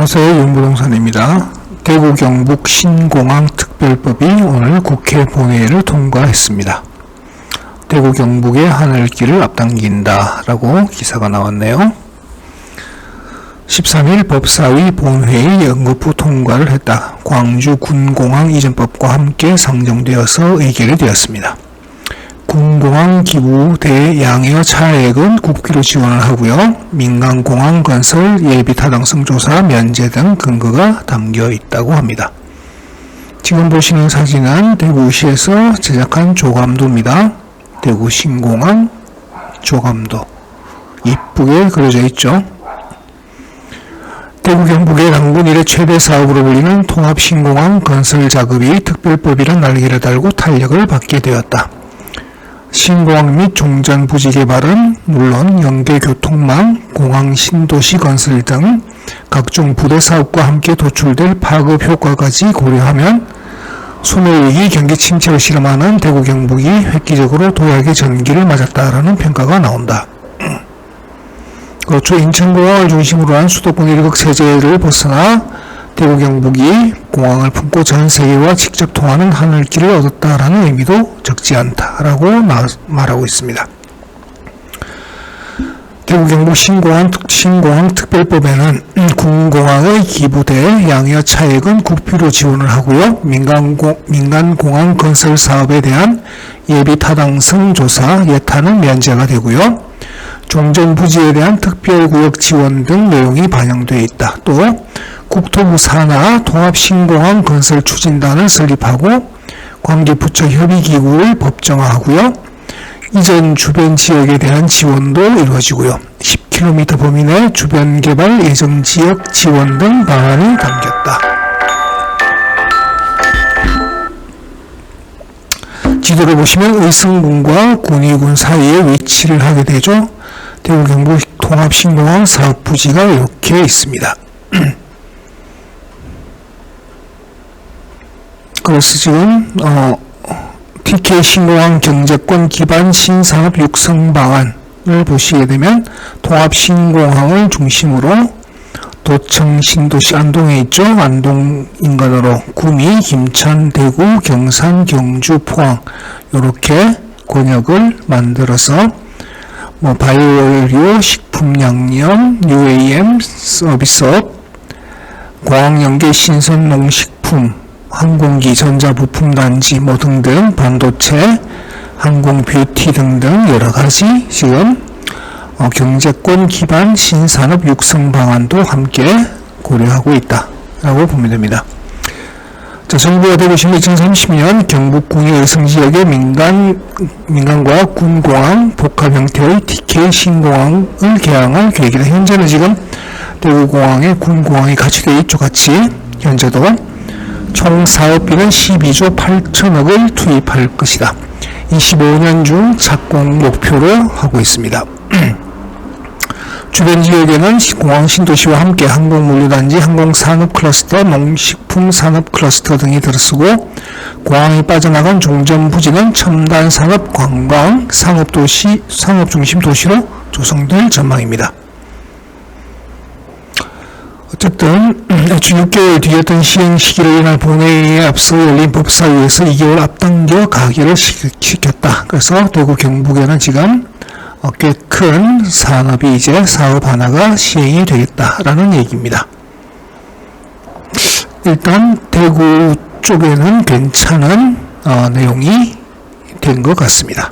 안녕하세요. 윤부동산입니다. 대구 경북 신공항 특별법이 오늘 국회 본회의를 통과했습니다. 대구 경북의 하늘길을 앞당긴다 라고 기사가 나왔네요. 13일 법사위 본회의 연거푸 통과를 했다. 광주 군공항 이전법과 함께 상정되어서 의결이 되었습니다. 군공항 기부 대 양의 차액은 국비로 지원을 하고요. 민간공항 건설 예비 타당성 조사 면제 등 근거가 담겨 있다고 합니다. 지금 보시는 사진은 대구시에서 제작한 조감도입니다. 대구 신공항 조감도 이쁘게 그려져 있죠. 대구 경북의 당군 일의 최대 사업으로 불리는 통합신공항 건설 작업이 특별법이란 날개를 달고 탄력을 받게 되었다. 신공항 및 종전 부지 개발은 물론 연계 교통망, 공항 신도시 건설 등 각종 부대 사업과 함께 도출될 파급 효과까지 고려하면 소멸위기 경기 침체를 실험하는 대구 경북이 획기적으로 도약의 전기를 맞았다라는 평가가 나온다. 그렇죠. 인천공항을 중심으로 한 수도권 일극 세제를 벗어나 대구 경북이 공항을 품고 전 세계와 직접 통하는 하늘길을 얻었다라는 의미도 적지 않다라고 말하고 있습니다. 대구 경북 신공항, 신공항 특별법에는 군공항의 기부대 양여 차액은 국비로 지원을 하고요. 민간공, 민간공항 건설 사업에 대한 예비 타당성 조사 예타는 면제가 되고요. 종전 부지에 대한 특별구역 지원 등 내용이 반영되어 있다. 또 국토부 산하 통합신공항 건설 추진단을 설립하고 관계부처 협의기구를 법정화하고요. 이전 주변 지역에 대한 지원도 이루어지고요. 10km 범위 내 주변 개발 예정 지역 지원 등 방안이 담겼다. 지도를 보시면 의성군과 군위군 사이에 위치를 하게 되죠. 대구 경북 통합신공항 사업 부지가 이렇게 있습니다. 그래서 지금 어, TK 신공항 경제권 기반 신산업 육성 방안을 보시게 되면 통합 신공항을 중심으로 도청 신도시 안동에 있죠. 안동 인근으로 구미, 김천, 대구, 경산, 경주, 포항 이렇게 권역을 만들어서 뭐 바이오의료, 식품 양념, UAM 서비스업, 공항연계 신선 농식품 항공기, 전자부품 단지 뭐 등등 반도체, 항공 뷰티 등등 여러 가지 지금 어, 경제권 기반 신산업 육성 방안도 함께 고려하고 있다라고 보면 됩니다. 자, 정부가 되고신 2030년 경북 군의 의성 지역의 민간, 민간과 군공항 복합 형태의 TK 신공항을 개항할 계획이다. 현재는 지금 대구공항에 군공항이 되어 있죠. 같이. 현재도 총 사업비는 12조 8천억을 투입할 것이다. 25년 중 착공 목표로 하고 있습니다. 주변 지역에는 공항 신도시와 함께 항공물류단지, 항공산업 클러스터, 농식품 산업 클러스터 등이 들어서고 공항이 빠져나간 종전 부지는 첨단 산업, 관광, 상업도시, 상업중심 도시로 조성될 전망입니다. 어쨌든 주 6개월 뒤였던 시행 시기로 인한 본회의에 앞서 열린 법사위에서 2개월 앞당겨 가결을 시켰다. 그래서 대구 경북에는 지금 꽤 큰 산업이 이제 사업 하나가 시행이 되겠다라는 얘기입니다. 일단 대구 쪽에는 괜찮은 어, 내용이 된 것 같습니다.